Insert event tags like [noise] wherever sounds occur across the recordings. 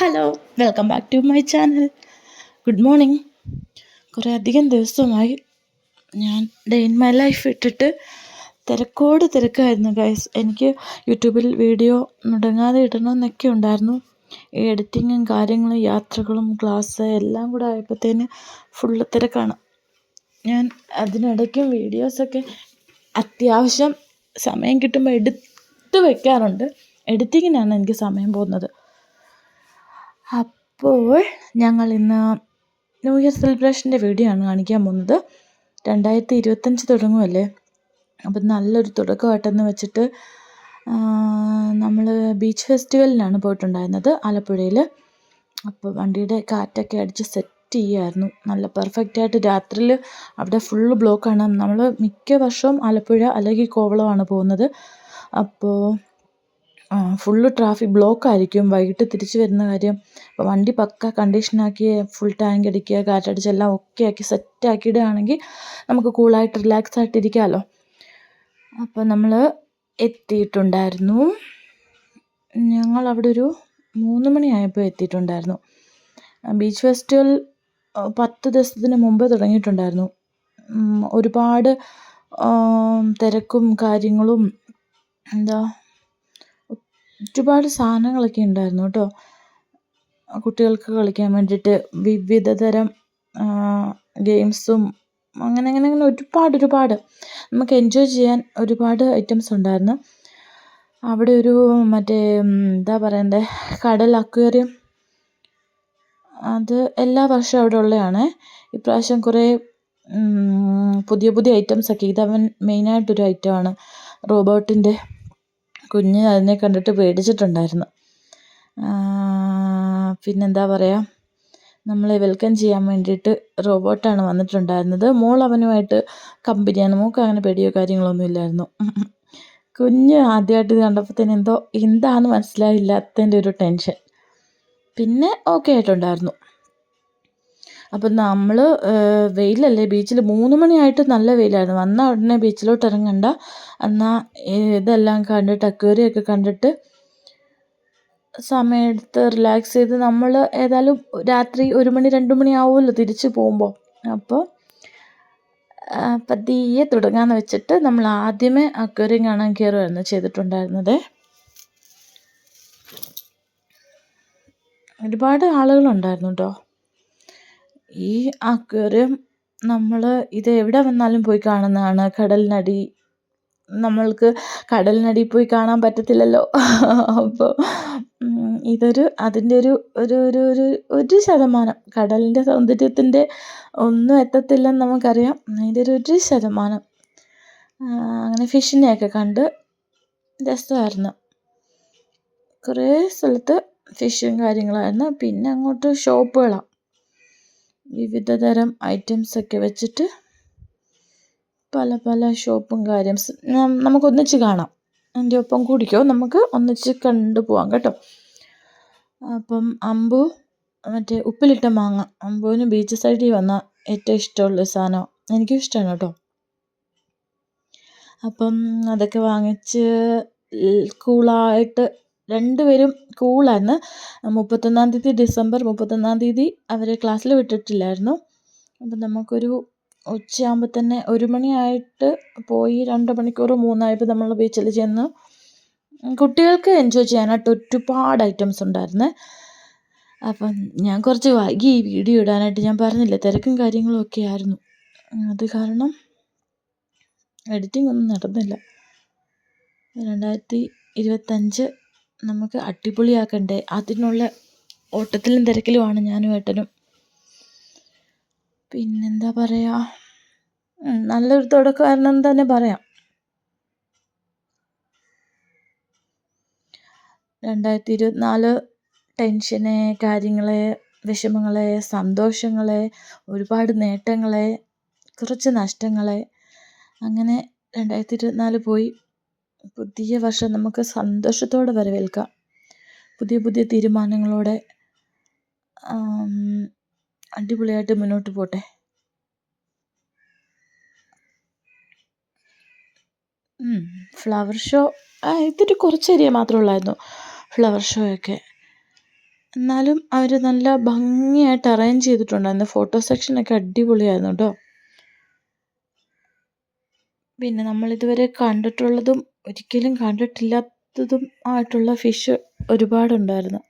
Hello welcome back to my channel good morning കുറേ അധികം ദിവസമായി ഞാൻ ഡേ ഇൻ മൈ ലൈഫ് ഇട്ടിട്ട് തിരക്കോട് തിരക്കായിരുന്നു ഗൈസ് എനിക്ക് യൂട്യൂബിൽ വീഡിയോ മുടങ്ങാതെ ഇടണമെന്നൊക്കെ ഉണ്ടായിരുന്നു. ഈ എഡിറ്റിങ്ങും കാര്യങ്ങളും യാത്രകളും ക്ലാസ് എല്ലാം കൂടെ ആയപ്പോഴത്തേന് ഫുള്ള് തിരക്കാണ്. ഞാൻ അതിനിടയ്ക്കും വീഡിയോസൊക്കെ അത്യാവശ്യം സമയം കിട്ടുമ്പോൾ എടുത്ത് വയ്ക്കാറുണ്ട് എഡിറ്റിങ്ങിനാണ് എനിക്ക് സമയം പോകുന്നത്. അപ്പോൾ ഞങ്ങൾ ഇന്ന് ന്യൂ ഇയർ സെലിബ്രേഷന്റെ വീഡിയോ ആണ് കാണിക്കാൻ പോകുന്നത്. രണ്ടായിരത്തി ഇരുപത്തഞ്ച് തുടങ്ങുമല്ലേ അപ്പം നല്ലൊരു തുടക്കമായിട്ടെന്ന് വെച്ചിട്ട് നമ്മൾ ബീച്ച് ഫെസ്റ്റിവലിനാണ് പോയിട്ടുണ്ടായിരുന്നത് ആലപ്പുഴയിൽ അപ്പോൾ വണ്ടിയുടെ കാറ്റൊക്കെ അടിച്ച് സെറ്റ് ചെയ്യുമായിരുന്നു നല്ല പെർഫെക്റ്റ് ആയിട്ട് രാത്രിയിൽ അവിടെ ഫുള്ള് ബ്ലോക്കാണ് നമ്മൾ മിക്ക വർഷവും ആലപ്പുഴ അല്ലെങ്കിൽ കോവളമാണ് പോകുന്നത്. അപ്പോൾ ഫുള്ള് ട്രാഫിക് ബ്ലോക്കായിരിക്കും. വൈകിട്ട് തിരിച്ച് വരുന്ന കാര്യം അപ്പോൾ വണ്ടി പക്ക കണ്ടീഷനാക്കി ഫുൾ ടാങ്ക് അടിക്കുക കാറ്റടിച്ച് എല്ലാം ഒക്കെ ആക്കി സെറ്റ് ഇടുകയാണെങ്കിൽ നമുക്ക് കൂളായിട്ട് റിലാക്സ് ഇരിക്കാമല്ലോ അപ്പോൾ നമ്മൾ എത്തിയിട്ടുണ്ടായിരുന്നു. ഞങ്ങൾ അവിടെ ഒരു മൂന്ന് മണിയായപ്പോൾ എത്തിയിട്ടുണ്ടായിരുന്നു. ബീച്ച് ഫെസ്റ്റിവൽ പത്ത് ദിവസത്തിന് മുമ്പ് തുടങ്ങിയിട്ടുണ്ടായിരുന്നു. ഒരുപാട് തിരക്കും കാര്യങ്ങളും എന്താ ഒരുപാട് സാധനങ്ങളൊക്കെ ഉണ്ടായിരുന്നു കേട്ടോ. കുട്ടികൾക്ക് കളിക്കാൻ വേണ്ടിയിട്ട് വിവിധ തരം ഗെയിംസും അങ്ങനെ അങ്ങനെ അങ്ങനെ ഒരുപാട് ഒരുപാട്. നമുക്ക് എൻജോയ് ചെയ്യാൻ ഒരുപാട് ഐറ്റംസ് ഉണ്ടായിരുന്നു. അവിടെ ഒരു മറ്റേ എന്താ പറയണ്ടേ കടൽ അക്വേറിയം. അത് എല്ലാ വർഷവും അവിടെ ഉള്ളതാണ്. ഇപ്രാവശ്യം കുറേ പുതിയ പുതിയ ഐറ്റംസൊക്കെ ഇതവൻ മെയിനായിട്ടൊരു ഐറ്റമാണ് റോബോട്ടിന്റെ കുഞ്ഞ് അതിനെ കണ്ടിട്ട് പേടിച്ചിട്ടുണ്ടായിരുന്നു. പിന്നെന്താ പറയുക നമ്മളെ വെൽക്കം ചെയ്യാൻ വേണ്ടിയിട്ട് റോബോട്ടാണ് വന്നിട്ടുണ്ടായിരുന്നത്. മോൾ അവനുമായിട്ട് കമ്പനിയാണ്. മോൾക്ക് അങ്ങനെ പേടിയോ കാര്യങ്ങളൊന്നും ഇല്ലായിരുന്നു. കുഞ്ഞ് ആദ്യമായിട്ട് ഇത് കണ്ടപ്പോൾ തന്നെ എന്തോ എന്താണെന്ന് മനസ്സിലായില്ലാത്തതിന്റെ ഒരു ടെൻഷൻ. പിന്നെ ഓക്കെ ആയിട്ടുണ്ടായിരുന്നു. അപ്പം നമ്മൾ വെയിലല്ലേ ബീച്ചിൽ മൂന്ന് മണിയായിട്ട് നല്ല വെയിലായിരുന്നു. വന്ന ഉടനെ ബീച്ചിലോട്ട് ഇറങ്ങണ്ട. എന്നാൽ ഇതെല്ലാം കണ്ടിട്ട് അക്വേറിയൊക്കെ കണ്ടിട്ട് സമയമെടുത്ത് റിലാക്സ് ചെയ്ത് നമ്മൾ ഏതായാലും രാത്രി ഒരു മണി രണ്ട് മണി ആവുമല്ലോ തിരിച്ച് പോകുമ്പോൾ അപ്പോൾ പതിയെ തുടങ്ങാമെന്ന് വെച്ചിട്ട് നമ്മൾ ആദ്യമേ അക്വേറിയം കാണാൻ കയറുമായിരുന്നു ചെയ്തിട്ടുണ്ടായിരുന്നത്. ഒരുപാട് ആളുകളുണ്ടായിരുന്നു കേട്ടോ ഈ അക്വേറിയം നമ്മൾ ഇത് എവിടെ വന്നാലും പോയി കാണുന്നതാണ്. കടലിനടി നമ്മൾക്ക് കടലിനടിയിൽ പോയി കാണാൻ പറ്റത്തില്ലല്ലോ. [laughs] അപ്പോൾ ഇതൊരു അതിന്റെ ഒരു ഒരു ഒരു ഒരു ഒരു ശതമാനം. കടലിന്റെ സൗന്ദര്യത്തിന്റെ ഒന്നും എത്തത്തില്ലെന്ന് നമുക്കറിയാം. അതിന്റെ ഒരു ഒരു ശതമാനം. അങ്ങനെ ഫിഷിനെയൊക്കെ കണ്ട് രസമായിരുന്നു. കുറേ സ്ഥലത്ത് ഫിഷും കാര്യങ്ങളായിരുന്നു. പിന്നെ അങ്ങോട്ട് ഷോപ്പുകളാണ് വിവിധതരം ഐറ്റംസൊക്കെ വെച്ചിട്ട് പല പല ഷോപ്പും കാര്യം നമുക്കൊന്നിച്ച് കാണാം. എന്റെ ഒപ്പം കൂടിക്കോ? നമുക്ക് ഒന്നിച്ച് കണ്ടു പോവാം കേട്ടോ. അപ്പം അമ്പു മറ്റേ ഉപ്പിലിട്ട മാങ്ങ. അമ്പുവിന് ബീച്ച് സൈഡിൽ വന്ന ഏറ്റവും ഇഷ്ടമുള്ള സാധനം. എനിക്കും ഇഷ്ടമാണ് കേട്ടോ. അപ്പം അതൊക്കെ വാങ്ങിച്ച് കൂളായിട്ട് രണ്ടുപേരും കൂളായിരുന്നു മുപ്പത്തൊന്നാം തീയതി ഡിസംബർ മുപ്പത്തൊന്നാം തീയതി അവരെ ക്ലാസ്സിൽ വിട്ടിട്ടില്ലായിരുന്നു. അപ്പം നമുക്കൊരു ഉച്ചയാകുമ്പോൾ തന്നെ ഒരു മണിയായിട്ട് പോയി രണ്ട് മണിക്കൂർ മൂന്നായപ്പോൾ നമ്മൾ ബീച്ചിൽ ചെന്ന്. കുട്ടികൾക്ക് എൻജോയ് ചെയ്യാനായിട്ട് ഒരുപാട് ഐറ്റംസ് ഉണ്ടായിരുന്നു. അപ്പം ഞാൻ കുറച്ച് വൈകി ഈ വീഡിയോ ഇടാനായിട്ട് ഞാൻ പറഞ്ഞില്ല തിരക്കും കാര്യങ്ങളും ഒക്കെ ആയിരുന്നു. അത് കാരണം എഡിറ്റിംഗ് ഒന്നും നടന്നില്ല. രണ്ടായിരത്തി ഇരുപത്തഞ്ച് നമുക്ക് അടിപൊളിയാക്കണ്ടേ? അതിനുള്ള ഓട്ടത്തിലും തിരക്കിലുമാണ് ഞാനും ഏട്ടനും. പിന്നെന്താ പറയുക നല്ലൊരു തുടക്കമായിരുന്നു തന്നെ പറയാം. രണ്ടായിരത്തി ഇരുപത്തിനാല് ടെൻഷനെ കാര്യങ്ങളെ വിഷമങ്ങളെ സന്തോഷങ്ങളെ ഒരുപാട് നേട്ടങ്ങളെ കുറച്ച് നഷ്ടങ്ങളെ അങ്ങനെ രണ്ടായിരത്തി ഇരുപത്തിനാല് പോയി. പുതിയ വർഷം നമുക്ക് സന്തോഷത്തോടെ വരവേൽക്കാം. പുതിയ പുതിയ തീരുമാനങ്ങളോടെ അടിപൊളിയായിട്ട് മുന്നോട്ട് പോട്ടെ. ഫ്ലവർ ഷോ ഇതൊരു കുറച്ച് ഏരിയ മാത്രമേ ഉള്ളായിരുന്നു ഫ്ലവർ ഷോയൊക്കെ എന്നാലും അവർ നല്ല ഭംഗിയായിട്ട് അറേഞ്ച് ചെയ്തിട്ടുണ്ടായിരുന്നു ഫോട്ടോ സെക്ഷനൊക്കെ അടിപൊളിയായിരുന്നു കേട്ടോ. പിന്നെ നമ്മളിതുവരെ കണ്ടിട്ടുള്ളതും ഒരിക്കലും കണ്ടിട്ടില്ലാത്തതും ആയിട്ടുള്ള ഫിഷ് ഒരുപാടുണ്ടായിരുന്നു.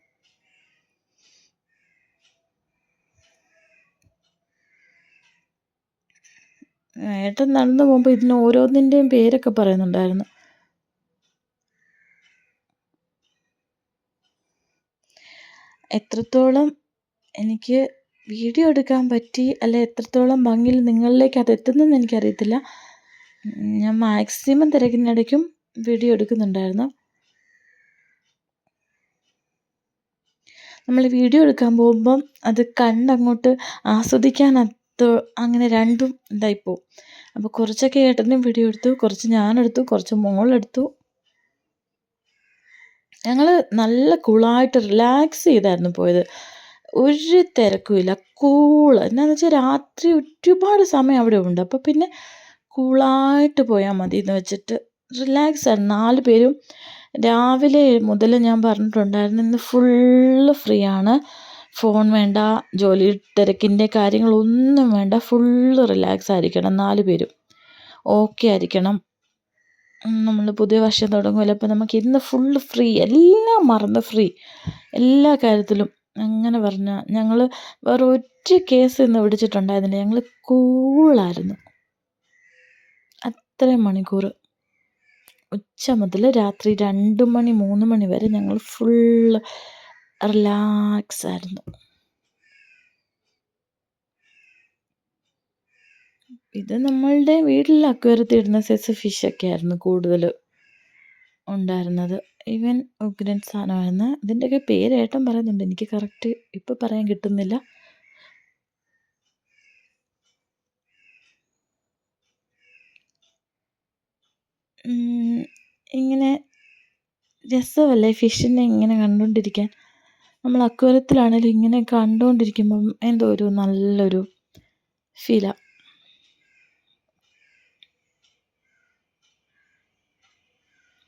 ഏട്ടൻ നടന്നു പോകുമ്പോൾ ഇതിന് ഓരോന്നിന്റെയും പേരൊക്കെ പറയുന്നുണ്ടായിരുന്നു. എത്രത്തോളം എനിക്ക് വീഡിയോ എടുക്കാൻ പറ്റി അല്ലെ എത്രത്തോളം ഭംഗിയിൽ നിങ്ങളിലേക്ക് അത് എത്തുന്നെന്ന് എനിക്കറിയത്തില്ല. ഞാൻ മാക്സിമം തിരക്കിനിടയ്ക്കും വീഡിയോ എടുക്കുന്നുണ്ടായിരുന്നു. നമ്മൾ വീഡിയോ എടുക്കാൻ പോകുമ്പം അത് കണ്ടങ്ങോട്ട് ആസ്വദിക്കാനത്ത് അങ്ങനെ രണ്ടും ഇതായിപ്പോവും. അപ്പോൾ കുറച്ചൊക്കെ ഏട്ടനും വീഡിയോ എടുത്തു കുറച്ച് ഞാനെടുത്തു കുറച്ച് മോളെടുത്തു. ഞങ്ങൾ നല്ല കൂളായിട്ട് റിലാക്സ് ചെയ്തായിരുന്നു പോയത്. ഒരു തിരക്കുമില്ല കൂൾ. എന്നാന്ന് വെച്ചാൽ രാത്രി ഒരുപാട് സമയം അവിടെ ഉണ്ട്. അപ്പോൾ പിന്നെ കൂളായിട്ട് പോയാൽ മതി എന്ന് വെച്ചിട്ട് റിലാക്സ് ആയിരുന്നു. നാല് പേരും രാവിലെ മുതൽ ഞാൻ പറഞ്ഞിട്ടുണ്ടായിരുന്നു ഇന്ന് ഫുള്ള് ഫ്രീ ആണ്. ഫോൺ വേണ്ട ജോലി തിരക്കിന്റെ കാര്യങ്ങളൊന്നും വേണ്ട ഫുള്ള് റിലാക്സ് ആയിരിക്കണം നാല് പേരും. ഓക്കെ ആയിരിക്കണം. നമ്മൾ പുതിയ വർഷം തുടങ്ങുമല്ലോ അപ്പോൾ നമുക്ക് ഇന്ന് ഫുള്ള് ഫ്രീ എല്ലാം മറന്ന് ഫ്രീ എല്ലാ കാര്യത്തിലും അങ്ങനെ പറഞ്ഞാൽ ഞങ്ങൾ വേറെ ഒറ്റ കേസ് ഇന്ന് പിടിച്ചിട്ടുണ്ടായിരുന്നില്ല ഞങ്ങൾ കൂളായിരുന്നു അത്രയും മണിക്കൂർ? ഉച്ച മുതൽ രാത്രി രണ്ട് മണി മൂന്ന് മണി വരെ ഞങ്ങൾ ഫുള്ള് റിലാക്സ് ആയിരുന്നു. ഇത് നമ്മളുടെ വീട്ടിൽ അക്വരത്തി ഇടുന്ന സൈസ് ഫിഷൊക്കെ ആയിരുന്നു കൂടുതൽ ഉണ്ടായിരുന്നത്. ഈവൻ ഉഗ്രൻ സാധനമായിരുന്നു. ഇതിന്റെയൊക്കെ പേര് ഏട്ടൻ പറയുന്നുണ്ട്. എനിക്ക് കറക്റ്റ് ഇപ്പം പറയാൻ കിട്ടുന്നില്ല. ഇങ്ങനെ രസമല്ലേ ഫിഷിനെ ഇങ്ങനെ കണ്ടുകൊണ്ടിരിക്കാൻ നമ്മൾ അക്വേറിയത്തിലാണെങ്കിലും ഇങ്ങനെ കണ്ടുകൊണ്ടിരിക്കുമ്പം എന്തോ ഒരു നല്ലൊരു ഫീലാണ്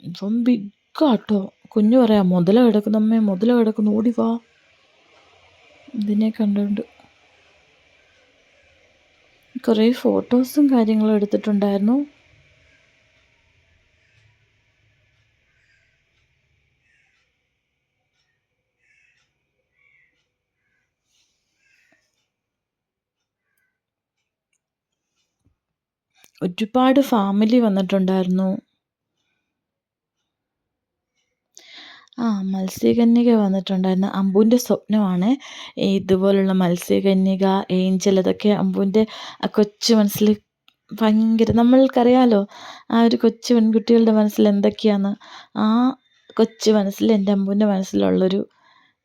ഇപ്പം ബിഗ്ഗാട്ടോ കുഞ്ഞു പറയാം മുതല കിടക്കുന്നമ്മേ മുതല കിടക്കുന്നു ഓടി വാ. ഇതിനെ കണ്ടുകൊണ്ട് കുറേ ഫോട്ടോസും കാര്യങ്ങളും എടുത്തിട്ടുണ്ടായിരുന്നു. ഒരുപാട് ഫാമിലി വന്നിട്ടുണ്ടായിരുന്നു. ആ മത്സ്യകന്യക വന്നിട്ടുണ്ടായിരുന്നു. അമ്പുവിന്റെ സ്വപ്നമാണ്. ഇതുപോലുള്ള മത്സ്യകന്യക ഏഞ്ചൽ അതൊക്കെ അമ്പുവിന്റെ കൊച്ചു മനസ്സിൽ ഭയങ്കര നമ്മൾക്കറിയാലോ ആ ഒരു കൊച്ചു പെൺകുട്ടികളുടെ മനസ്സിൽ എന്തൊക്കെയാണ്? ആ കൊച്ചു മനസ്സിൽ എന്റെ അമ്പുവിന്റെ മനസ്സിലുള്ളൊരു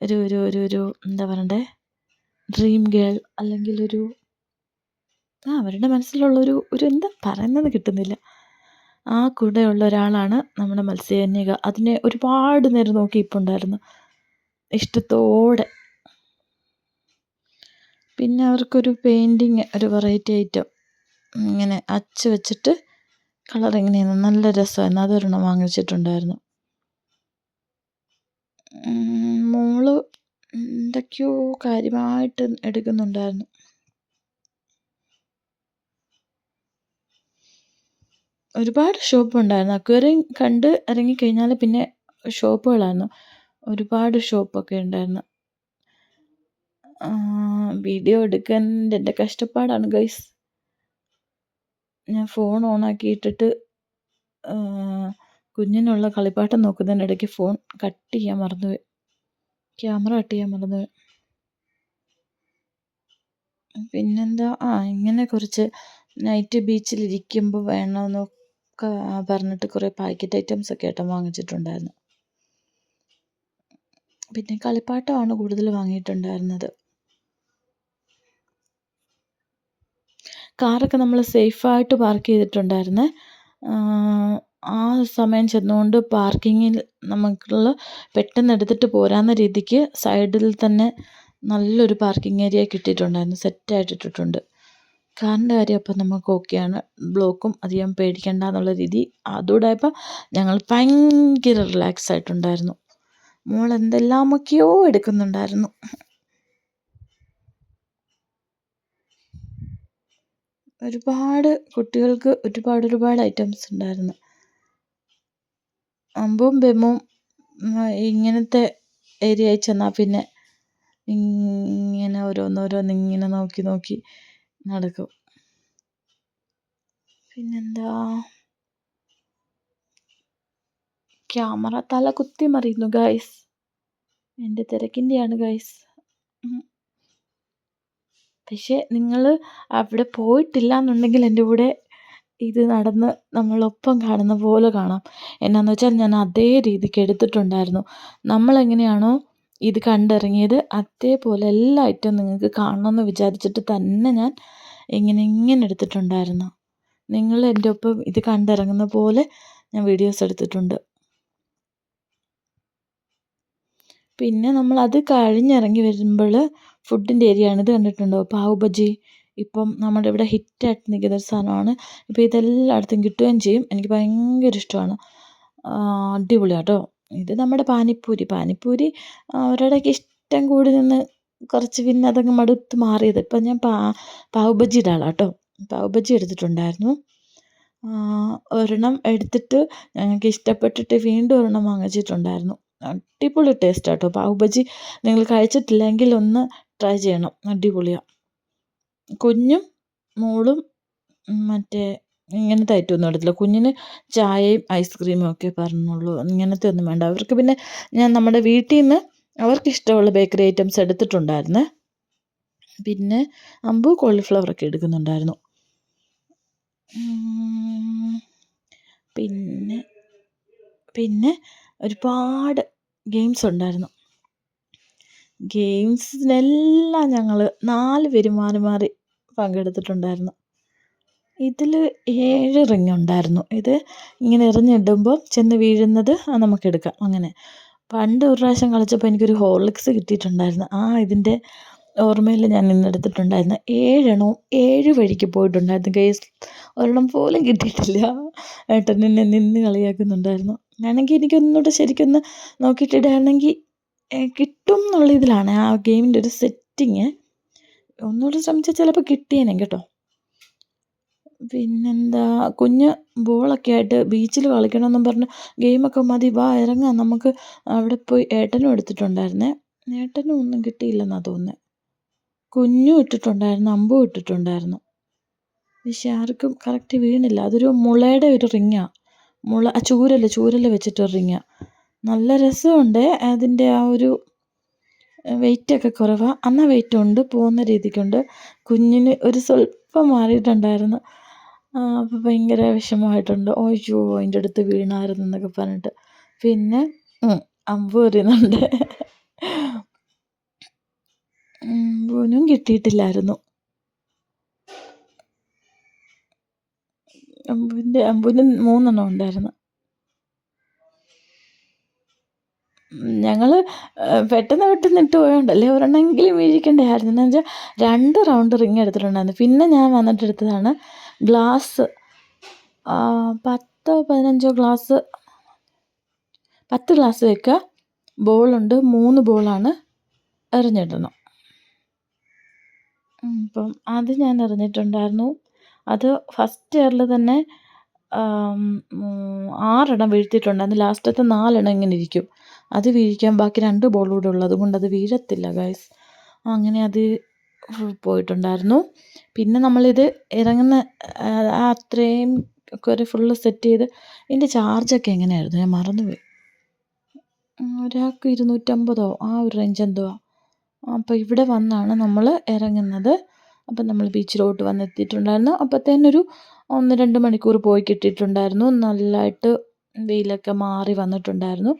ഒരു ഒരു ഒരു ഒരു എന്താ പറയണ്ടേ? ഡ്രീം ഗേൾ അല്ലെങ്കിൽ ഒരു അവരുടെ മനസ്സിലുള്ളൊരു ഒരു എന്താ പറയുന്നത് കിട്ടുന്നില്ല. ആ കൂടെയുള്ള ഒരാളാണ് നമ്മുടെ മത്സ്യകന്യക. അതിനെ ഒരുപാട് നേരം നോക്കി ഇരിപ്പുണ്ടായിരുന്നു ഇഷ്ടത്തോടെ. പിന്നെ അവർക്കൊരു പെയിന്റിങ് ഒരു വെറൈറ്റി ഐറ്റം ഇങ്ങനെ അച്ച് വെച്ചിട്ട് കളർ ഇങ്ങനെയാണ് നല്ല രസമായിരുന്നു. അതൊരെണ്ണം വാങ്ങിച്ചിട്ടുണ്ടായിരുന്നു. മോൾ എന്തൊക്കെയോ കാര്യമായിട്ട് എടുക്കുന്നുണ്ടായിരുന്നു. ഒരുപാട് ഷോപ്പുണ്ടായിരുന്നു. അക്വേറിയം കണ്ട് ഇറങ്ങിക്കഴിഞ്ഞാൽ പിന്നെ ഷോപ്പുകളായിരുന്നു. ഒരുപാട് ഷോപ്പൊക്കെ ഉണ്ടായിരുന്നു. വീഡിയോ എടുക്കാൻ എന്റെ കഷ്ടപ്പാടാണ് ഗൈസ്. ഞാൻ ഫോൺ ഓണാക്കി ഇട്ടിട്ട് കുഞ്ഞിനുള്ള കളിപ്പാട്ടം നോക്കുന്നതിനിടയ്ക്ക് ഫോൺ കട്ട് ചെയ്യാൻ മറന്നുപോയി. ക്യാമറ കട്ട് ചെയ്യാൻ മറന്നുപോയി. പിന്നെന്താ? ആ ഇങ്ങനെ കുറച്ച് നൈറ്റ് ബീച്ചിലിരിക്കുമ്പോൾ വേണമെന്ന് പറഞ്ഞിട്ട് കുറേ പാക്കറ്റ് ഐറ്റംസ് ഒക്കെ ഏട്ടൻ വാങ്ങിച്ചിട്ടുണ്ടായിരുന്നു. പിന്നെ കളിപ്പാട്ടമാണ് കൂടുതൽ വാങ്ങിയിട്ടുണ്ടായിരുന്നത്. കാറൊക്കെ നമ്മൾ സേഫായിട്ട് പാർക്ക് ചെയ്തിട്ടുണ്ടായിരുന്നേ. ആ സമയം ചെന്നുകൊണ്ട് പാർക്കിങ്ങിൽ നമുക്കുള്ള പെട്ടെന്ന് എടുത്തിട്ട് പോരാന്ന രീതിക്ക് സൈഡിൽ തന്നെ നല്ലൊരു പാർക്കിംഗ് ഏരിയ കിട്ടിയിട്ടുണ്ടായിരുന്നു. സെറ്റായിട്ട് ഇട്ടിട്ടുണ്ട് കാറിന്റെ കാര്യം അപ്പം നമുക്ക് ഓക്കെയാണ് ബ്ലോക്കും അധികം പേടിക്കേണ്ട എന്നുള്ള രീതി. അതുകൂടെ ആയപ്പോൾ ഞങ്ങൾ ഭയങ്കര റിലാക്സ് ആയിട്ടുണ്ടായിരുന്നു. മോൾ എന്തെല്ലാമൊക്കെയോ എടുക്കുന്നുണ്ടായിരുന്നു. ഒരുപാട് കുട്ടികൾക്ക് ഒരുപാട് ഒരുപാട് ഐറ്റംസ് ഉണ്ടായിരുന്നു. അമ്പും ബെമ്മും ഇങ്ങനത്തെ ഏരിയയിൽ ചെന്നാൽ പിന്നെ ഇങ്ങനെ ഓരോന്നോരോന്ന് ഇങ്ങനെ നോക്കി നോക്കി നടക്കും. പിന്നെന്താ? ക്യാമറ തല കുത്തി മറിയുന്നു ഗൈസ് എന്റെ തിരക്കിന്റെയാണ് ഗൈസ് പക്ഷേ നിങ്ങൾ അവിടെ പോയിട്ടില്ല എന്നുണ്ടെങ്കിൽ എന്റെ കൂടെ ഇത് നടന്ന് നമ്മളൊപ്പം കാണുന്ന പോലെ കാണാം. എന്നാന്ന് വെച്ചാൽ ഞാൻ അതേ രീതിക്ക് എടുത്തിട്ടുണ്ടായിരുന്നു. നമ്മളെങ്ങനെയാണോ ഇത് കണ്ടിറങ്ങിയത് അതേപോലെ എല്ലാ ഐറ്റവും നിങ്ങൾക്ക് കാണണമെന്ന് വിചാരിച്ചിട്ട് തന്നെ ഞാൻ ഇങ്ങനെ ഇങ്ങനെ എടുത്തിട്ടുണ്ടായിരുന്നു. നിങ്ങൾ എന്റെ ഒപ്പം ഇത് കണ്ടിറങ്ങുന്ന പോലെ ഞാൻ വീഡിയോസ് എടുത്തിട്ടുണ്ട്. പിന്നെ നമ്മൾ അത് കഴിഞ്ഞിറങ്ങി വരുമ്പോൾ ഫുഡിന്റെ ഏരിയ ആണ് ഇത് കണ്ടിട്ടുണ്ടോ? പാവ് ബജി. ഇപ്പം നമ്മുടെ ഇവിടെ ഹിറ്റായിട്ട് നിൽക്കുന്ന ഒരു സാധനമാണ്. ഇപ്പോൾ ഇതെല്ലായിടത്തും കിട്ടുകയും ചെയ്യും. എനിക്ക് ഭയങ്കര ഇഷ്ടമാണ്. അടിപൊളിയാണ് കേട്ടോ ഇത് നമ്മുടെ പാനിപ്പൂരി. പാനിപ്പൂരി അവരുടെയൊക്കെ ഇഷ്ടം കൂടി നിന്ന് കുറച്ച് പിന്നെ അതങ്ങ് മടുത്ത് മാറിയത്. ഇപ്പം ഞാൻ പാ പാവ് ബജിയുടെ ആളാണ് കേട്ടോ പാവ് ബജി എടുത്തിട്ടുണ്ടായിരുന്നു ഒരെണ്ണം എടുത്തിട്ട് ഞങ്ങൾക്ക് ഇഷ്ടപ്പെട്ടിട്ട് വീണ്ടും ഒരെണ്ണം വാങ്ങിച്ചിട്ടുണ്ടായിരുന്നു. അടിപൊളി ടേസ്റ്റ് കേട്ടോ പാവ് ബജി നിങ്ങൾ കഴിച്ചിട്ടില്ലെങ്കിൽ ഒന്ന് ട്രൈ ചെയ്യണം. അടിപൊളിയാണ് കുഞ്ഞും മോളും മറ്റേ ഇങ്ങനത്തെ ഐറ്റം ഒന്നും എടുത്തില്ല. കുഞ്ഞിന് ചായയും ഐസ്ക്രീമും ഒക്കെ പറഞ്ഞുള്ളൂ. ഇങ്ങനത്തെ ഒന്നും വേണ്ട. അവർക്ക് പിന്നെ ഞാൻ നമ്മുടെ വീട്ടിൽ നിന്ന് അവർക്ക് ഇഷ്ടമുള്ള ബേക്കറി ഐറ്റംസ് എടുത്തിട്ടുണ്ടായിരുന്നു. പിന്നെ അമ്പു കോളിഫ്ലവർ ഒക്കെ എടുക്കുന്നുണ്ടായിരുന്നു. പിന്നെ പിന്നെ ഒരുപാട് ഗെയിംസ് ഉണ്ടായിരുന്നു. ഗെയിംസിനെല്ലാം ഞങ്ങൾ നാല് പേര് മാറി മാറി പങ്കെടുത്തിട്ടുണ്ടായിരുന്നു. ഇതിൽ ഏഴ് റിങ് ഉണ്ടായിരുന്നു. ഇത് ഇങ്ങനെ എറിഞ്ഞിടുമ്പോൾ ചെന്ന് വീഴുന്നത് നമുക്കെടുക്കാം അങ്ങനെ. പണ്ട് ഒരു പ്രാവശ്യം കളിച്ചപ്പോൾ എനിക്കൊരു ഹോർലിക്സ് കിട്ടിയിട്ടുണ്ടായിരുന്നു. ആ ഇതിന്റെ ഓർമ്മയിൽ ഞാൻ ഇന്ന് എടുത്തിട്ടുണ്ടായിരുന്നു. ഏഴെണ്ണവും ഏഴ് വഴിക്ക് പോയിട്ടുണ്ടായിരുന്നു. കേസ് ഒരെണ്ണം പോലും കിട്ടിയിട്ടില്ല. ഏട്ടൻ എന്നെ നിന്ന് കളിയാക്കുന്നുണ്ടായിരുന്നു. ഞാനെങ്കിൽ എനിക്കൊന്നുകൂടെ ശരിക്കൊന്ന് നോക്കിയിട്ടിടുകയാണെങ്കിൽ കിട്ടും എന്നുള്ള ഇതിലാണ് ആ ഗെയിമിന്റെ ഒരു സെറ്റിങ് ഒന്നുകൂടെ ശ്രമിച്ചാൽ ചിലപ്പോൾ കിട്ടിയേനെ കേട്ടോ. പിന്നെന്താ? കുഞ്ഞ് ബോളൊക്കെ ആയിട്ട് ബീച്ചിൽ കളിക്കണമെന്നും പറഞ്ഞ്. ഗെയിമൊക്കെ മതി വാ ഇറങ്ങാം. നമുക്ക് അവിടെ പോയി ഏട്ടനും എടുത്തിട്ടുണ്ടായിരുന്നേ. ഏട്ടനും ഒന്നും കിട്ടിയില്ലെന്നാണ് തോന്നുന്നത് കുഞ്ഞും ഇട്ടിട്ടുണ്ടായിരുന്നു അമ്പും ഇട്ടിട്ടുണ്ടായിരുന്നു. പക്ഷെ ആർക്കും കറക്റ്റ് വീണില്ല. അതൊരു മുളയുടെ ഒരു റിങ്ങാണ് മുള ചൂരൽ ചൂരൽ വെച്ചിട്ടൊരു റിങ്ങാണ് നല്ല രസമുണ്ട്. അതിന്റെ ആ ഒരു വെയിറ്റൊക്കെ കുറവാണ് വെയിറ്റ് ഉണ്ട് പോകുന്ന രീതിക്കുണ്ട്. കുഞ്ഞിന് ഒരു സ്വല്പം മാറിയിട്ടുണ്ടായിരുന്നു. അപ്പോൾ ഭയങ്കര വിഷമമായിട്ടുണ്ട്. അയ്യോ അതിന്റെ അടുത്ത് വീണായിരുന്നു എന്നൊക്കെ പറഞ്ഞിട്ട്. പിന്നെ അമ്പ് എറിയുന്നുണ്ട് അമ്പുവിനും കിട്ടിയിട്ടില്ലായിരുന്നു. അമ്പുവിന്റെ അമ്പുവിന് മൂന്നെണ്ണം ഉണ്ടായിരുന്നു. ഞങ്ങൾ പെട്ടെന്ന് പെട്ടെന്ന് ഇട്ട് പോയോണ്ടല്ലേ ഒരെണ്ണമെങ്കിലും വീഴിക്കണ്ടായിരുന്നു എന്ന് വെച്ചാൽ രണ്ട് റൗണ്ട് റിങ് എടുത്തിട്ടുണ്ടായിരുന്നു. പിന്നെ ഞാൻ വന്നിട്ടെടുത്തതാണ് ഗ്ലാസ്. പത്തോ പതിനഞ്ചോ ഗ്ലാസ് പത്ത് ഗ്ലാസ് വെക്കുക ബോളുണ്ട് മൂന്ന് ബോളാണ് എറിഞ്ഞിടണം. അപ്പം അത് ഞാൻ എറിഞ്ഞിട്ടുണ്ടായിരുന്നു. അത് ഫസ്റ്റ് ഇയറിൽ തന്നെ ആറെണ്ണം വീഴ്ത്തിയിട്ടുണ്ടായിരുന്നു. ലാസ്റ്റത്തെ നാലെണ്ണം ഇങ്ങനെ ഇരിക്കും. അത് വീഴിക്കാൻ ബാക്കി രണ്ട് ബോൾ കൂടെ ഉള്ളത് കൊണ്ട് അത് വീഴത്തില്ല ഗൈസ് അങ്ങനെ അത് പോയിട്ടുണ്ടായിരുന്നു. പിന്നെ നമ്മളിത് ഇറങ്ങുന്ന അത്രയും ഒക്കെ ഫുള്ള് സെറ്റ് ചെയ്ത് ഇതിന്റെ ചാർജൊക്കെ എങ്ങനെയായിരുന്നു? ഞാൻ മറന്നുപോയി. ഒരാൾക്ക് ഇരുന്നൂറ്റമ്പതോ? ആ ഒരു റേഞ്ച് എന്തോ അപ്പോൾ ഇവിടെ വന്നാണ് നമ്മൾ ഇറങ്ങുന്നത്. അപ്പം നമ്മൾ ബീച്ചിലോട്ട് വന്നെത്തിയിട്ടുണ്ടായിരുന്നു. അപ്പോഴത്തേനൊരു ഒന്ന് രണ്ട് മണിക്കൂർ പോയി കിട്ടിയിട്ടുണ്ടായിരുന്നു. നല്ലതായിട്ട് വെയിലൊക്കെ മാറി വന്നിട്ടുണ്ടായിരുന്നു.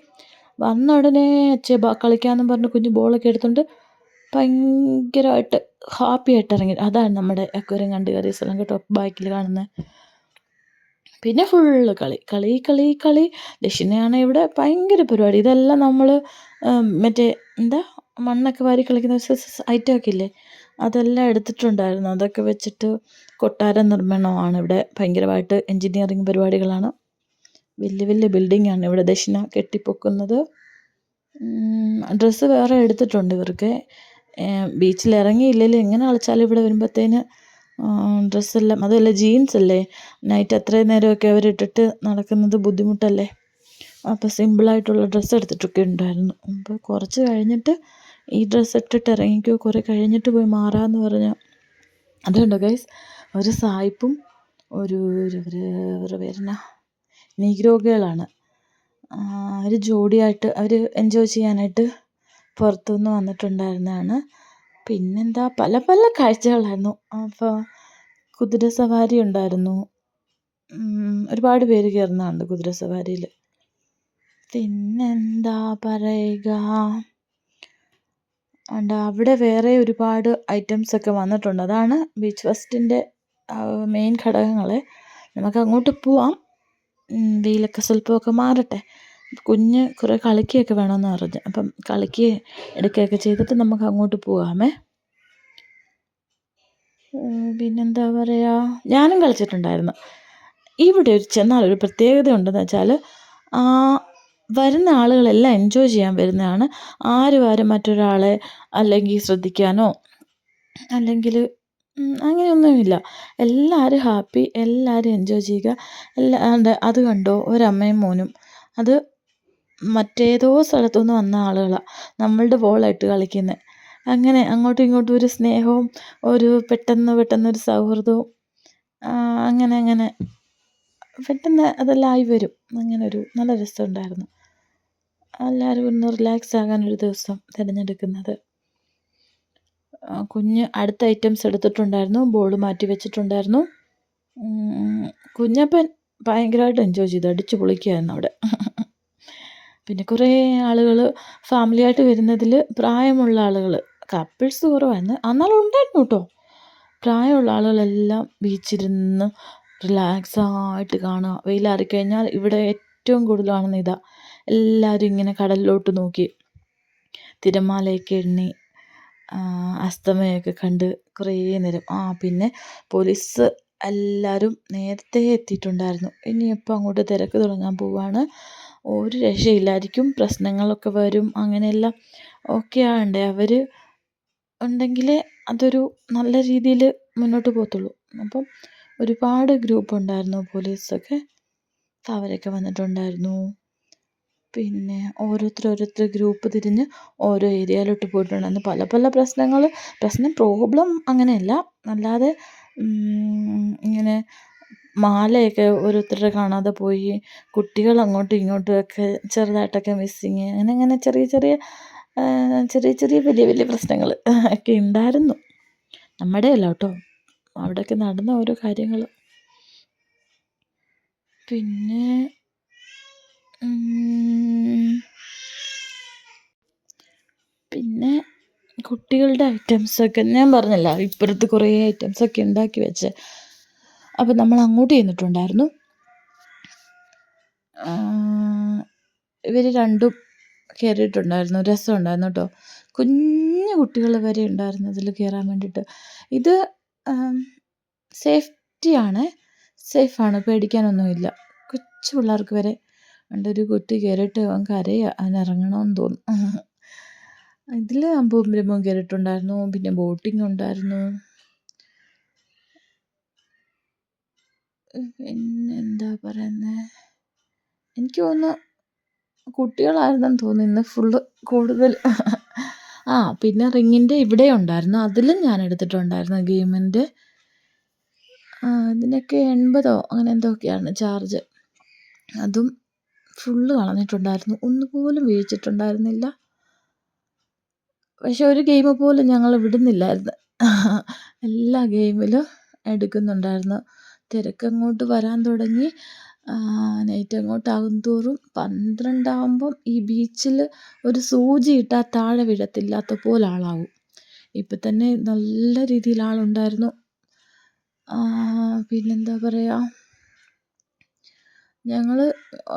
വന്ന ഉടനെ അച്ഛേ കളിക്കാമെന്നും പറഞ്ഞ് കുഞ്ഞ് ബോളൊക്കെ എടുത്തുകൊണ്ട് ഭയങ്കരമായിട്ട് ഹാപ്പി ആയിട്ട് ഇറങ്ങി. അതാണ് നമ്മുടെ അക്വരം കണ്ട് കയറിയ സ്ഥലം കേട്ടോ ബാക്കിൽ കാണുന്നത് പിന്നെ ഫുള്ള് കളി. കളി കളി കളി. ദക്ഷിണയാണ് ഇവിടെ ഭയങ്കര പരിപാടി. ഇതെല്ലാം നമ്മൾ മറ്റേ എന്താ മണ്ണൊക്കെ വാരി കളിക്കുന്ന ഐറ്റമൊക്കെ ഇല്ലേ? അതെല്ലാം എടുത്തിട്ടുണ്ടായിരുന്നു. അതൊക്കെ വെച്ചിട്ട് കൊട്ടാര നിർമ്മാണമാണ് ഇവിടെ ഭയങ്കരമായിട്ട് എൻജിനീയറിങ് പരിപാടികളാണ്. വലിയ വലിയ ആണ് ഇവിടെ ദക്ഷിണ കെട്ടിപ്പൊക്കുന്നത്. ഡ്രസ്സ് വേറെ എടുത്തിട്ടുണ്ട് ഇവർക്ക്. ബീച്ചിൽ ഇറങ്ങിയില്ലെങ്കിലും എങ്ങനെ കളിച്ചാലും ഇവിടെ വരുമ്പോഴത്തേന് ഡ്രസ്സെല്ലാം അതുമല്ല ജീൻസ് അല്ലേ? നൈറ്റ് അത്രയും നേരമൊക്കെ അവരിട്ടിട്ട് നടക്കുന്നത് ബുദ്ധിമുട്ടല്ലേ? അപ്പോൾ സിമ്പിളായിട്ടുള്ള ഡ്രസ്സ് എടുത്തിട്ടൊക്കെ ഉണ്ടായിരുന്നു. അപ്പോൾ കുറച്ച് കഴിഞ്ഞിട്ട് ഈ ഡ്രസ്സ് ഇട്ടിട്ട് ഇറങ്ങിക്കോ കുറേ കഴിഞ്ഞിട്ട് പോയി മാറാമെന്ന് പറഞ്ഞാൽ അതുകൊണ്ടോ ഗൈസ് ഒരു സായിപ്പും ഒരു ഒരു പേരെന്നാ? നീഗ്രോ ഗേളാണ് അവർ ജോഡിയായിട്ട് അവർ എൻജോയ് ചെയ്യാനായിട്ട് പുറത്തു നിന്ന് വന്നിട്ടുണ്ടായിരുന്നതാണ്. പിന്നെന്താ പല പല കാഴ്ചകളായിരുന്നു. അപ്പോൾ കുതിര സവാരി ഉണ്ടായിരുന്നു. ഒരുപാട് പേര് കയറുന്നതാണ് കുതിര സവാരിയിൽ പിന്നെന്താ പറയുക? ഉണ്ട് അവിടെ വേറെ ഒരുപാട് ഐറ്റംസ് ഒക്കെ വന്നിട്ടുണ്ട്. അതാണ് ബീച്ച് ഫെസ്റ്റിന്റെ മെയിൻ ഘടകങ്ങൾ നമുക്ക് അങ്ങോട്ട് പോവാം. വെയിലൊക്കെ സ്വല്പമൊക്കെ മാറട്ടെ. കുഞ്ഞ് കുറേ കളിക്കുകയൊക്കെ വേണമെന്ന് പറഞ്ഞു അപ്പം കളിക്കുകയും എടുക്കുകയൊക്കെ ചെയ്തിട്ട് നമുക്ക് അങ്ങോട്ട് പോകാമേ. പിന്നെന്താ പറയുക ഞാനും കളിച്ചിട്ടുണ്ടായിരുന്നു. ഇവിടെ ഒരു ചെന്നാൽ ഒരു പ്രത്യേകത ഉണ്ടെന്ന് വെച്ചാൽ വരുന്ന ആളുകളെല്ലാം എൻജോയ് ചെയ്യാൻ വരുന്നതാണ്. ആരും ആരും മറ്റൊരാളെ അല്ലെങ്കിൽ ശ്രദ്ധിക്കാനോ അല്ലെങ്കിൽ അങ്ങനെയൊന്നുമില്ല. എല്ലാവരും ഹാപ്പി എല്ലാവരും എൻജോയ് ചെയ്യുക. എല്ലാ അത് കണ്ടോ? ഒരമ്മയും മോനും. അത് മറ്റേതോ സ്ഥലത്തു നിന്ന് വന്ന ആളുകളാണ് നമ്മളുടെ ബോളായിട്ട് കളിക്കുന്നത് അങ്ങനെ അങ്ങോട്ടും ഇങ്ങോട്ടും ഒരു സ്നേഹവും ഒരു പെട്ടെന്ന് പെട്ടെന്നൊരു സൗഹൃദവും അങ്ങനെ അങ്ങനെ. പെട്ടെന്ന് അതെല്ലാം ആയി വരും. അങ്ങനെ ഒരു നല്ല രസമുണ്ടായിരുന്നു. എല്ലാവരും ഒന്ന് റിലാക്സ് ആകാനൊരു ദിവസം തിരഞ്ഞെടുക്കുന്നത്. കുഞ്ഞ് അടുത്ത ഐറ്റംസ് എടുത്തിട്ടുണ്ടായിരുന്നു. ബോൾ മാറ്റി വെച്ചിട്ടുണ്ടായിരുന്നു. കുഞ്ഞപ്പൻ ഭയങ്കരമായിട്ട് എൻജോയ് ചെയ്തു. അടിച്ചു പൊളിക്കുകയായിരുന്നു അവിടെ. പിന്നെ കുറേ ആളുകൾ ഫാമിലിയായിട്ട് വരുന്നതിൽ പ്രായമുള്ള ആളുകൾ കപ്പിൾസ് കുറവായിരുന്നു. എന്നാലും ഉണ്ടായിരുന്നു കേട്ടോ. പ്രായമുള്ള ആളുകളെല്ലാം ബീച്ചിരുന്ന് റിലാക്സ് ആയിട്ട് കാണുക. വെയിലാറിക്കഴിഞ്ഞാൽ ഇവിടെ ഏറ്റവും കൂടുതൽ കാണുന്ന ഇതാ. എല്ലാവരും ഇങ്ങനെ കടലിലോട്ട് നോക്കി. തിരമാലയൊക്കെ എണ്ണി അസ്തമയമൊക്കെ കണ്ട് കുറേ നേരം. ആ പിന്നെ പോലീസ് എല്ലാവരും നേരത്തെ എത്തിയിട്ടുണ്ടായിരുന്നു. ഇനിയിപ്പോൾ അങ്ങോട്ട് തിരക്ക് തുടങ്ങാൻ പോവുകയാണ് ഒരു രക്ഷയില്ലായിരിക്കും. പ്രശ്നങ്ങളൊക്കെ വരും. അങ്ങനെയെല്ലാം ഓക്കെ ആകണ്ടേ അവർ ഉണ്ടെങ്കിൽ അതൊരു നല്ല രീതിയിൽ മുന്നോട്ട് പോകത്തുള്ളൂ. അപ്പം ഒരുപാട് ഗ്രൂപ്പ് ഉണ്ടായിരുന്നു പോലീസൊക്കെ അവരൊക്കെ വന്നിട്ടുണ്ടായിരുന്നു. പിന്നെ ഓരോരുത്തർ ഓരോരുത്തർ ഗ്രൂപ്പ് തിരിഞ്ഞ് ഓരോ ഏരിയയിലോട്ട് പോയിട്ടുണ്ടായിരുന്നു പല പല പ്രശ്നങ്ങൾ പ്രശ്നം പ്രോബ്ലം അങ്ങനെയല്ല. അല്ലാതെ ഇങ്ങനെ മാലയൊക്കെ ഓരോരുത്തരുടെ കാണാതെ പോയി കുട്ടികൾ അങ്ങോട്ടും ഇങ്ങോട്ടും ഒക്കെ ചെറുതായിട്ടൊക്കെ മിസ്സിങ് അങ്ങനെ അങ്ങനെ ചെറിയ ചെറിയ ചെറിയ ചെറിയ വലിയ വലിയ പ്രശ്നങ്ങൾ ഒക്കെ ഉണ്ടായിരുന്നു. നമ്മുടെ അല്ല കേട്ടോ. അവിടെയൊക്കെ നടന്ന ഓരോ കാര്യങ്ങൾ പിന്നെ പിന്നെ കുട്ടികളുടെ ഐറ്റംസൊക്കെ ഞാൻ പറഞ്ഞില്ല ഇപ്പുറത്ത് കുറേ ഐറ്റംസൊക്കെ ഉണ്ടാക്കി വെച്ച്. അപ്പം നമ്മൾ അങ്ങോട്ട് ചെന്നിട്ടുണ്ടായിരുന്നു. ഇവർ രണ്ടും കയറിയിട്ടുണ്ടായിരുന്നു രസമുണ്ടായിരുന്നു കേട്ടോ. കുഞ്ഞു കുട്ടികൾ വരെ ഉണ്ടായിരുന്നു അതിൽ കയറാൻ വേണ്ടിയിട്ട്. ഇത് സേഫ്റ്റിയാണ് സേഫാണ് പേടിക്കാനൊന്നുമില്ല. കൊച്ചു പിള്ളേർക്ക് വരെ ഉണ്ട് ഒരു കുട്ടി കയറിയിട്ട് അവൻ കരയുക അവൻ ഇറങ്ങണമെന്ന് തോന്നും ഇതിൽ അമ്പും ബ്രഹ്മവും കയറിയിട്ടുണ്ടായിരുന്നു പിന്നെ ബോട്ടിംഗ് ഉണ്ടായിരുന്നു. പിന്നെ എന്താ പറയുന്നത് എനിക്ക് തോന്നുന്നു കുട്ടികളായിരുന്നെന്ന് തോന്നുന്നു ഇന്ന് ഫുള്ള് കൂടുതൽ. ആ പിന്നെ റിങ്ങിന്റെ ഇവിടെ ഉണ്ടായിരുന്നു. അതിലും ഞാൻ എടുത്തിട്ടുണ്ടായിരുന്നു ഗെയിമിന്റെ ഇതിനൊക്കെ എൺപതോ അങ്ങനെ എന്തോ ഒക്കെയാണ് ചാർജ്. അതും ഫുള്ള് കളഞ്ഞിട്ടുണ്ടായിരുന്നു. ഒന്നുപോലും വീഴിച്ചിട്ടുണ്ടായിരുന്നില്ല പക്ഷെ ഒരു ഗെയിം പോലും ഞങ്ങൾ വിടുന്നില്ലായിരുന്നു. എല്ലാ ഗെയിമിലും എടുക്കുന്നുണ്ടായിരുന്നു. തിരക്കങ്ങോട്ട് വരാൻ തുടങ്ങി. നൈറ്റ് അങ്ങോട്ടാകും തോറും പന്ത്രണ്ടാകുമ്പം ഈ ബീച്ചിൽ ഒരു സൂചി ഇട്ടാൽ താഴെ വീഴത്തില്ലാത്ത പോലെ ആളാവും. ഇപ്പം തന്നെ നല്ല രീതിയിൽ ആളുണ്ടായിരുന്നു. പിന്നെന്താ പറയുക ഞങ്ങൾ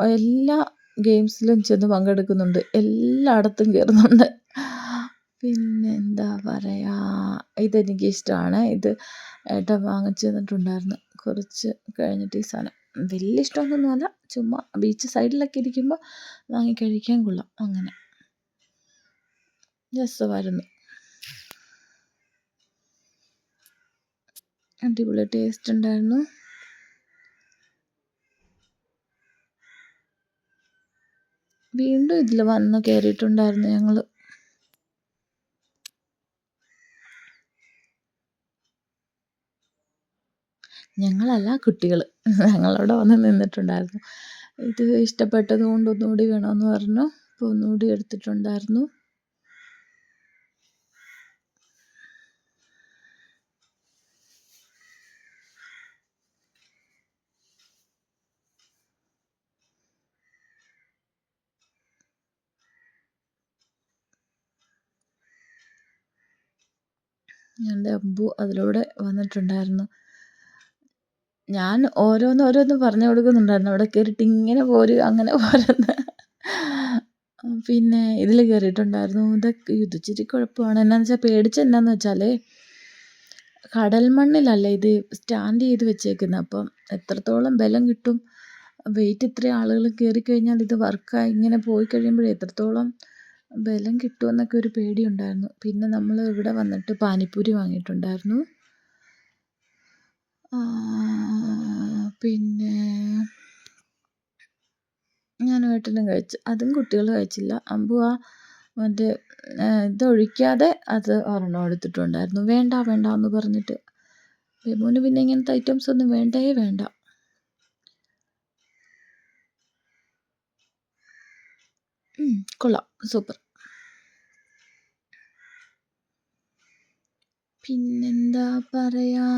എല്ലാ ഗെയിംസിലും ചെന്ന് പങ്കെടുക്കുന്നുണ്ട്. എല്ലായിടത്തും കയറുന്നുണ്ട് പിന്നെ എന്താ പറയുക ഇഷ്ടാണ് ഇത് ഏട്ടൻ വാങ്ങിച്ചു തന്നിട്ടുണ്ടായിരുന്നു. കുറച്ച് കഴിഞ്ഞിട്ട് ഈ സാധനം. വലിയ ഇഷ്ടമൊന്നുമല്ല. ചുമ്മാ ബീച്ച് സൈഡിലൊക്കെ ഇരിക്കുമ്പോൾ വാങ്ങി കഴിക്കാൻ കൊള്ളാം. അങ്ങനെ. രസമായിരുന്നു അടിപൊളി ടേസ്റ്റ് ഉണ്ടായിരുന്നു. വീണ്ടും ഇതിൽ വന്ന് കയറിയിട്ടുണ്ടായിരുന്നു ഞങ്ങൾ ഞങ്ങളല്ല കുട്ടികൾ ഞങ്ങളവിടെ വന്ന് നിന്നിട്ടുണ്ടായിരുന്നു. ഇത് ഇഷ്ടപ്പെട്ടത് കൊണ്ട് ഒന്നുകൂടി വേണമെന്ന് പറഞ്ഞു. അപ്പോൾ ഒന്നുകൂടി എടുത്തിട്ടുണ്ടായിരുന്നു. എന്റെ അബ്ബു അതിലൂടെ വന്നിട്ടുണ്ടായിരുന്നു. ഞാൻ ഓരോന്ന് ഓരോന്ന് പറഞ്ഞു കൊടുക്കുന്നുണ്ടായിരുന്നു. അവിടെ കയറിയിട്ട് ഇങ്ങനെ പോര് അങ്ങനെ പോരെന്ന്. പിന്നെ ഇതിൽ കയറിയിട്ടുണ്ടായിരുന്നു ഇതൊക്കെ ഇത് ഇച്ചിരി കുഴപ്പമാണ്. എന്നാന്ന് വെച്ചാൽ പേടിച്ച എന്നാന്ന് വെച്ചാൽ കടൽ മണ്ണിലല്ല ഇത് സ്റ്റാൻഡ് ചെയ്ത് വെച്ചേക്കുന്നത് അപ്പം എത്രത്തോളം ബലം കിട്ടും. വെയിറ്റ് ഇത്രയും ആളുകൾ കയറി കഴിഞ്ഞാൽ ഇത് വർക്കായി ഇങ്ങനെ പോയി കഴിയുമ്പോഴേ എത്രത്തോളം ബലം കിട്ടുമെന്നൊക്കെ ഒരു പേടിയുണ്ടായിരുന്നു. പിന്നെ നമ്മൾ ഇവിടെ വന്നിട്ട് പാനിപ്പൂരി വാങ്ങിയിട്ടുണ്ടായിരുന്നു. പിന്നെ ഞാനും ഏട്ടനും കഴിച്ചു. അതും കുട്ടികൾ കഴിച്ചില്ല. അമ്പു ആ മറ്റേ ഇതൊഴിക്കാതെ അത് ഒരെണ്ണം എടുത്തിട്ടുണ്ടായിരുന്നു. വേണ്ട വേണ്ട എന്ന് പറഞ്ഞിട്ട്. ബിമുവിന് പിന്നെ ഇങ്ങനത്തെ ഐറ്റംസ് ഒന്നും വേണ്ടേ വേണ്ട. കൊള്ളാം. സൂപ്പർ. പിന്നെന്താ പറയാ?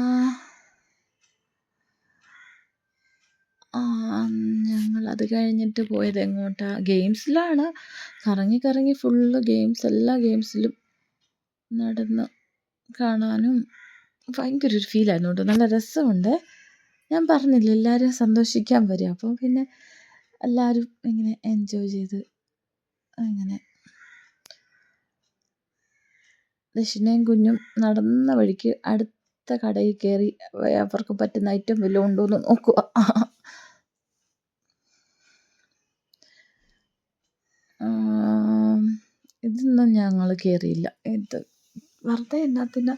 ഞങ്ങൾ അത് കഴിഞ്ഞിട്ട് പോയത് എങ്ങോട്ടാ? ഗെയിംസിലാണ്. കറങ്ങി കറങ്ങി ഫുള്ള് ഗെയിംസ് എല്ലാ ഗെയിംസിലും നടന്ന് കാണാനും ഭയങ്കര ഒരു ഫീലായിരുന്നു കേട്ടോ. നല്ല രസമുണ്ട്. ഞാൻ പറഞ്ഞില്ല എല്ലാവരും സന്തോഷിക്കാൻ വരും അപ്പോൾ പിന്നെ എല്ലാവരും ഇങ്ങനെ എൻജോയ് ചെയ്ത് അങ്ങനെ. ദക്ഷിണയും കുഞ്ഞും നടന്ന വഴിക്ക് അടുത്ത കടയിൽ കയറി അവർക്ക് പറ്റുന്ന ഐറ്റം വല്ലതും ഉണ്ടോ എന്ന് നോക്കുക. ഇതൊന്നും ഞങ്ങൾ കയറിയില്ല ഇത് വെറുതെ എന്നാത്തിനാ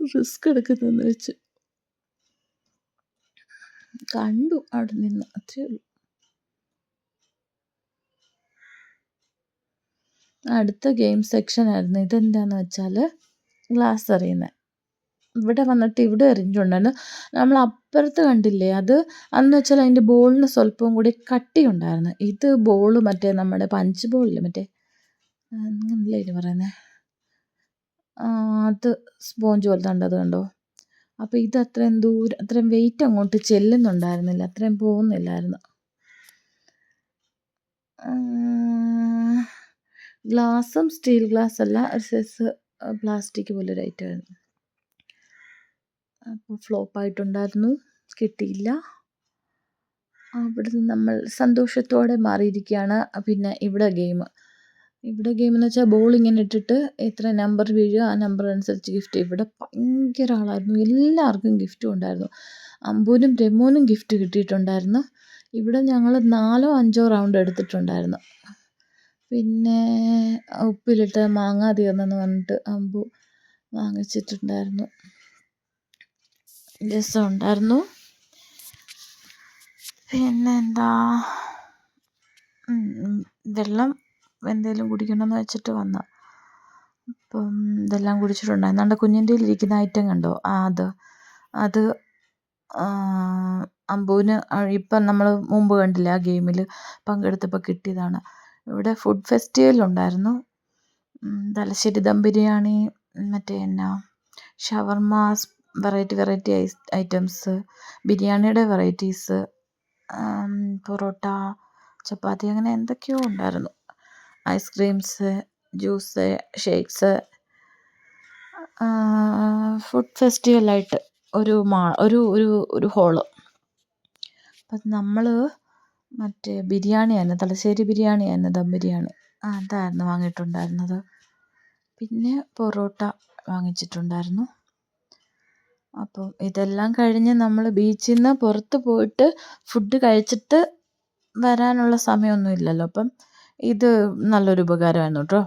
റിസ്ക് എടുക്കുന്നതെന്ന് വെച്ച് കണ്ടു അവിടെ നിന്ന്. അത്രേ ഉള്ളൂ. അടുത്ത ഗെയിം സെക്ഷൻ ആയിരുന്നു. ഇതെന്താണെന്ന് വെച്ചാൽ ഗ്ലാസ് എറിയുന്നത് ഇവിടെ വന്നിട്ട് ഇവിടെ എറിഞ്ഞിട്ടുണ്ടായിരുന്നു. നമ്മൾ അപ്പുറത്ത് കണ്ടില്ലേ? അത് അന്ന് വെച്ചാൽ അതിന്റെ ബോളിന് സ്വല്പവും കൂടി കട്ടിയുണ്ടായിരുന്നു. ഇത് ബോൾ മറ്റേ നമ്മുടെ പഞ്ച് ബോളില്ലേ മറ്റേ? അങ്ങനല്ലേ ഇത് പറയുന്നത് അത് സ്പോഞ്ച് പോലത്തെ ഉണ്ട് അത് കണ്ടോ? അപ്പോൾ ഇത് അത്രയും ദൂരം അത്രയും വെയിറ്റ് അങ്ങോട്ട് ചെല്ലുന്നുണ്ടായിരുന്നില്ല. അത്രയും പോകുന്നില്ലായിരുന്നു. ഗ്ലാസും സ്റ്റീൽ ഗ്ലാസ് അല്ല ഒരു സൈസ് പ്ലാസ്റ്റിക് പോലൊരു ഐറ്റമായിരുന്നു അപ്പോൾ ഫ്ലോപ്പായിട്ടുണ്ടായിരുന്നു കിട്ടിയില്ല. അവിടുന്ന് നമ്മൾ സന്തോഷത്തോടെ മാറിയിരിക്കുകയാണ്. പിന്നെ ഇവിടെ ഗെയിം ഇവിടെ ഗെയിം എന്ന് വെച്ചാൽ ബോൾ ഇങ്ങനെ ഇട്ടിട്ട് എത്ര നമ്പർ വീഴുക ആ നമ്പർ അനുസരിച്ച് ഗിഫ്റ്റ് ഇവിടെ ഭയങ്കര ആളായിരുന്നു. എല്ലാവർക്കും ഗിഫ്റ്റും ഉണ്ടായിരുന്നു. അമ്പൂനും രമോനും ഗിഫ്റ്റ് കിട്ടിയിട്ടുണ്ടായിരുന്നു. ഇവിടെ ഞങ്ങൾ നാലോ അഞ്ചോ റൗണ്ട് എടുത്തിട്ടുണ്ടായിരുന്നു. പിന്നെ ഉപ്പിലിട്ട മാങ്ങ തീർന്നെന്ന് പറഞ്ഞിട്ട് അമ്പു വാങ്ങിച്ചിട്ടുണ്ടായിരുന്നു. രസമുണ്ടായിരുന്നു. പിന്നെ എന്താ വെള്ളം എന്തെങ്കിലും കുടിക്കണമെന്ന് വെച്ചിട്ട് വന്ന. അപ്പം ഇതെല്ലാം കുടിച്ചിട്ടുണ്ടായിരുന്നു. നമ്മുടെ കുഞ്ഞിന്റെ ഇരിക്കുന്ന ഐറ്റം കണ്ടോ? ആ അത്. അത് അമ്പുവിന് ഇപ്പം നമ്മൾ മുമ്പ് കണ്ടില്ലേ ആ ഗെയിമിൽ പങ്കെടുത്തപ്പോൾ കിട്ടിയതാണ്. ഇവിടെ ഫുഡ് ഫെസ്റ്റിവൽ ഉണ്ടായിരുന്നു. തലശ്ശേരി ദം ബിരിയാണി മറ്റേ എന്നാ ഷവർമാസ് വെറൈറ്റി വെറൈറ്റി ഐറ്റംസ് ബിരിയാണിയുടെ വെറൈറ്റീസ് പൊറോട്ട ചപ്പാത്തി അങ്ങനെ എന്തൊക്കെയോ ഉണ്ടായിരുന്നു. Ice creams juice shakes food ഫെസ്റ്റിവലായിട്ട് ഒരു മാ ഒരു ഒരു ഒരു ഹോൾ അപ്പം നമ്മൾ മറ്റേ ബിരിയാണിയായിരുന്നു തലശ്ശേരി ബിരിയാണിയായിരുന്നു ദം ബിരിയാണി. ആ അതായിരുന്നു വാങ്ങിയിട്ടുണ്ടായിരുന്നത്. പിന്നെ പൊറോട്ട വാങ്ങിച്ചിട്ടുണ്ടായിരുന്നു. അപ്പോൾ ഇതെല്ലാം കഴിഞ്ഞ് നമ്മൾ ബീച്ചിൽ നിന്ന് പുറത്ത് പോയിട്ട് ഫുഡ് കഴിച്ചിട്ട് വരാനുള്ള സമയമൊന്നും ഇല്ലല്ലോ. അപ്പം ഇത് നല്ലൊരു ഉപകാരമായിരുന്നു കേട്ടോ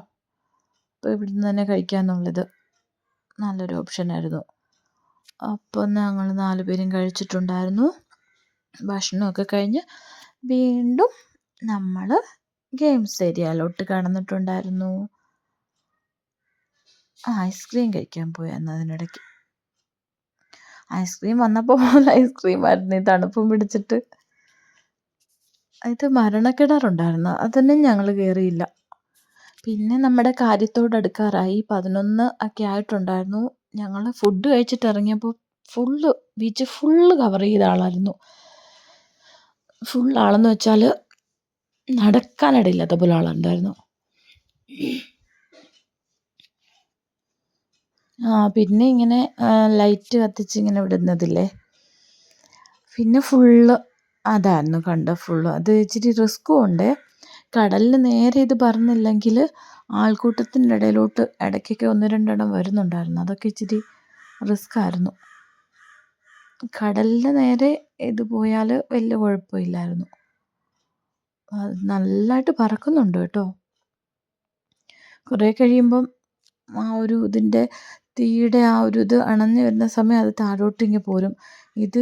അപ്പോൾ ഇവിടുന്ന് തന്നെ കഴിക്കാമെന്നുള്ളത് നല്ലൊരു ഓപ്ഷനായിരുന്നു അപ്പോൾ ഞങ്ങൾ നാല് പേരും കഴിച്ചിട്ടുണ്ടായിരുന്നു. ഭക്ഷണമൊക്കെ കഴിഞ്ഞ് വീണ്ടും നമ്മൾ ഗെയിംസ് ഏരിയയിലോട്ട് കടന്നിട്ടുണ്ടായിരുന്നു. ഐസ്ക്രീം കഴിക്കാൻ പോയി അതിനിടയ്ക്ക് ഐസ്ക്രീം വന്നപ്പോൾ ഐസ്ക്രീം ഐസ്ക്രീമായിരുന്നു ഈ തണുപ്പും പിടിച്ചിട്ട്. ഇത് മരണക്കിണറുണ്ടായിരുന്നു. അതൊന്നും ഞങ്ങൾ കയറിയില്ല പിന്നെ നമ്മുടെ കാര്യത്തോട് അടുക്കാറായി പതിനൊന്ന് ഒക്കെ ആയിട്ടുണ്ടായിരുന്നു. ഞങ്ങൾ ഫുഡ് കഴിച്ചിട്ട് ഇറങ്ങിയപ്പോൾ ഫുള്ള് ബീച്ച് ഫുള്ള് കവർ ചെയ്ത ആളായിരുന്നു. ഫുൾ ആളെന്ന് വെച്ചാൽ നടക്കാനിടയില്ലാത്ത പോലെ ആളുണ്ടായിരുന്നു. ആ പിന്നെ ഇങ്ങനെ ലൈറ്റ് കത്തിച്ച് ഇങ്ങനെ വിടുന്നതില്ലേ? പിന്നെ ഫുള്ള് അതായിരുന്നു കണ്ട ഫുള്ള് അത് ഇച്ചിരി റിസ്ക്കും ഉണ്ട്. കടലിന് നേരെ ഇത് പറഞ്ഞില്ലെങ്കിൽ ആൾക്കൂട്ടത്തിന്റെ ഇടയിലോട്ട് ഇടയ്ക്കൊക്കെ ഒന്ന് രണ്ടെണ്ണം വരുന്നുണ്ടായിരുന്നു. അതൊക്കെ ഇച്ചിരി റിസ്ക് കടലിന് നേരെ ഇത് പോയാൽ വലിയ കുഴപ്പമില്ലായിരുന്നു. അത് നല്ലതായിട്ട് പറക്കുന്നുണ്ട് കേട്ടോ. കുറേ കഴിയുമ്പം ആ ഒരു ഇതിന്റെ തീയുടെ ആ ഒരു ഇത് അണഞ്ഞു വരുന്ന സമയം അത് താഴോട്ടിങ്ങി പോരും. ഇത്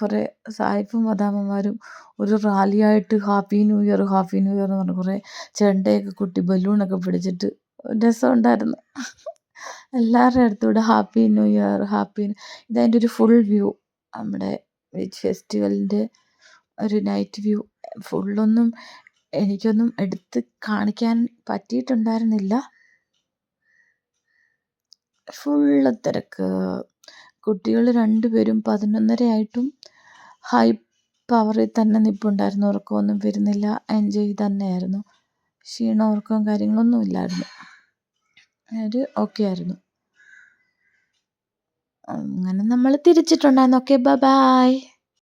കുറേ സായിപ്പും മദാമ്മമാരും ഒരു റാലിയായിട്ട് happy new year happy new year എന്ന് പറഞ്ഞ് കുറേ ചെണ്ടയൊക്കെ കുട്ടി ബലൂണൊക്കെ പിടിച്ചിട്ട് രസമുണ്ടായിരുന്നു എല്ലാവരുടെ അടുത്തൂടെ ഹാപ്പി ന്യൂ ഇയർ ഹാപ്പി ഇതതിന്റെ ഒരു ഫുൾ വ്യൂ. നമ്മുടെ ബീച്ച് ഫെസ്റ്റിവലിന്റെ ഒരു നൈറ്റ് വ്യൂ ഫുള്ളൊന്നും എനിക്കൊന്നും എടുത്ത് കാണിക്കാൻ പറ്റിയിട്ടുണ്ടായിരുന്നില്ല. ഫുള്ള് തിരക്ക്. കുട്ടികൾ രണ്ടുപേരും പതിനൊന്നരയായിട്ടും ഹൈ പവറിൽ തന്നെ നിൽപ്പുണ്ടായിരുന്നു ഉറക്കമൊന്നും വരുന്നില്ല. എൻജോയ് തന്നെയായിരുന്നു. ക്ഷീണം ഉറക്കവും കാര്യങ്ങളൊന്നും ഇല്ലായിരുന്നു. ഒരു ഓക്കെ ആയിരുന്നു അങ്ങനെ നമ്മൾ തിരിച്ചിട്ടുണ്ടായിരുന്നു. Okay bye